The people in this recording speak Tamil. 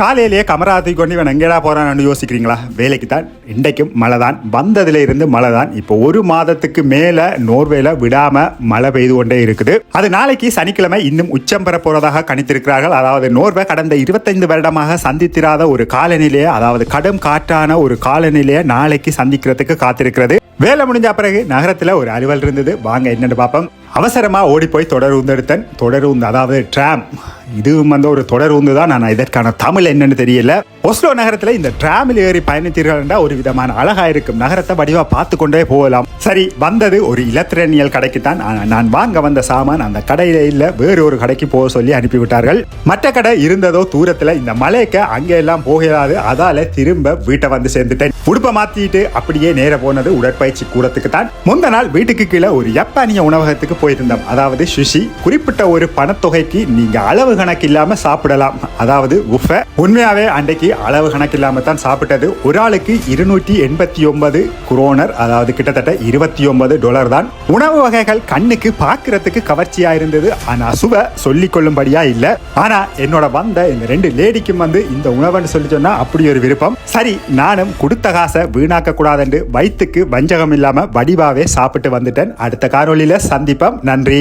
காலையிலேயே கமராத்தி கொண்டு இவன் எங்கேடா போகிறான்னு யோசிக்கிறீங்களா? வேலைக்கு தான் இன்றைக்கும் மழை தான் வந்ததுல இருந்து மழை தான் இப்போ ஒரு மாதத்துக்கு மேலே நோர்வேல விடாமல் மழை பெய்து கொண்டே இருக்குது. அது நாளைக்கு சனிக்கிழமை இன்னும் உச்சம் பெற போகிறதாக கணித்திருக்கிறார்கள். அதாவது நோர்வே கடந்த இருபத்தைந்து வருடமாக சந்தித்திராத ஒரு காலநிலையை அதாவது கடும் காற்றான ஒரு காலநிலையை நாளைக்கு சந்திக்கிறதுக்கு காத்திருக்கிறது. வேலை முடிஞ்ச பிறகு நகரத்துல ஒரு அலுவல் இருந்தது. வாங்க என்னன்னு பார்ப்போம். அவசரமா ஓடி போய் தொடர் உந்தெடுத்தேன் தொடர் உந்து அதாவது ட்ராம் இதுவும் வந்து ஒரு தொடர் உந்து தான் நான் இதற்கான தமிழ் என்னன்னு தெரியல. ஒஸ்லோ நகரத்துல இந்த டிராமில் ஏறி பயணித்தீர்கள் என்றால் ஒரு விதமான அழகா இருக்கும். நகரத்தை வடிவா பார்த்து கொண்டே போகலாம். சரி வந்தது ஒரு இலத்திரனியல் கடைக்கு தான். நான் வாங்க வந்த சாமான் அந்த கடையில இல்ல. வேறு ஒரு கடைக்கு போக சொல்லி அனுப்பிவிட்டார்கள். மற்ற கடை இருந்ததோ தூரத்துல இந்த மலைக்கு அங்கே எல்லாம் போகிறாது அதால திரும்ப வீட்டை வந்து சேர்ந்துட்டேன். உடுப்பை மாத்திட்டு அப்படியே நேர போனது உடற்பயிற்சி கூடத்துக்கு தான் முந்த நாள் வீட்டுக்கு கீழே ஒரு ஜப்பானிய உணவகத்துக்கு போயிருந்தோம். அதாவது சுஷி குறிப்பிட்ட ஒரு பணத்தொகைக்கு நீங்க அளவு கணக்கு இல்லாம சாப்பிடலாம். அதாவது உஃப. உண்மையாவே அன்றைக்கு அளவு கணக்கு இல்லாம தான் சாப்பிட்டது. ஒரு ஆளுக்கு இருநூற்றி எண்பத்தி ஒன்பது குரோனர் அதாவது கிட்டத்தட்ட இருபத்தி ஒன்பது டாலர் தான். உணவு வகைகள் கண்ணுக்கு பார்க்கறதுக்கு கவர்ச்சியா இருந்தது. ஆனா சுவை சொல்லிக் கொள்ளும்படியா இல்ல. ஆனா என்னோட வந்த இந்த ரெண்டு லேடிக்கும் வந்து இந்த உணவுன்னு சொல்லி சொன்னா அப்படி ஒரு விருப்பம். சரி நானும் கொடுத்த காசை வீணாக்க கூடாதுன்னு வயிற்றுக்கு வஞ்சகம் இல்லாம வடிவாவே சாப்பிட்டு வந்துட்டேன். அடுத்த காணொளியில சந்திப்போம். நன்றி.